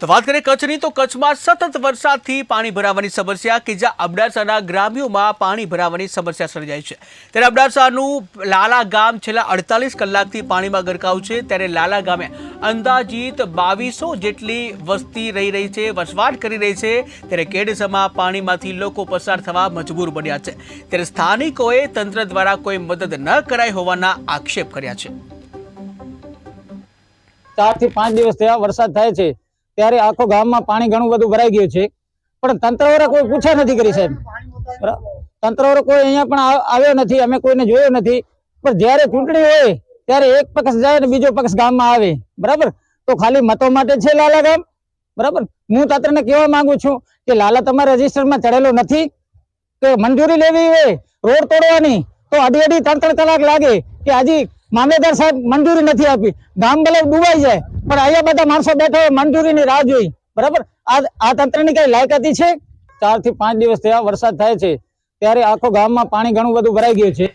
તો વાત કરીએ કચ્છની, તો કચ્છમાં સતત વરસાદથી પાણી ભરાવાની સમસ્યા કે જ્યાં અબડાસાના ગ્રામ્યોમાં પાણી ભરાવાની સમસ્યા સર્જાઈ છે. ત્યારે અબડાસાનું લાલા ગામ છેલ્લા અડતાલીસ કલાકથી પાણીમાં ગરકાવ છે. ત્યારે લાલા ગામે અંદાજિત બાવીસો જેટલી વસ્તી રહી રહી છે, વસવાટ કરી રહી છે. ત્યારે કેડસમાં પાણીમાંથી લોકો પસાર થવા મજબૂર બન્યા છે. ત્યારે સ્થાનિકોએ તંત્ર દ્વારા કોઈ મદદ ન કરાઈ હોવાના આક્ષેપ કર્યા છે. ચારથી પાંચ દિવસ થયા વરસાદ થાય છે. ત્યારે આખો ગામમાં પાણી ઘણું બધું ભરાઈ ગયું છે. પણ તંત્ર વાળા કોઈ પૂછા નથી કરી સાહેબ. બરાબર? તંત્ર વાળો કોઈ અહીંયા પણ આવ્યો નથી, અમે કોઈને જોયો નથી. પણ જ્યારે ચૂંટણી હોય, ત્યારે એક પક્ષ જાય ને બીજો પક્ષ ગામમાં આવે. બરાબર? તો ખાલી મતો માટે છે લાલા ગામ? બરાબર? હું તંત્રને કહેવા માંગુ છું કે લાલા તમારા રજીસ્ટરમાં ચડેલો નથી, કે મંજૂરી લેવી હોય, રોડ તોડવાની, તો અઢી અઢી ત્રણ ત્રણ કલાક લાગે કે હજી મામલેદાર સાહેબ મંજૂરી નથી આપી. ગામ ભલે ડૂબાઈ જાય, પણ અહીંયા બધા માણસો બેઠા હોય, મંજૂરીની રાહ જોઈ. બરાબર? આ આ તંત્રની કઈ લાયકાતી છે? ચારથી પાંચ દિવસ થયા વરસાદ થાય છે. ત્યારે આખો ગામમાં પાણી ઘણું બધું ભરાઈ ગયું છે.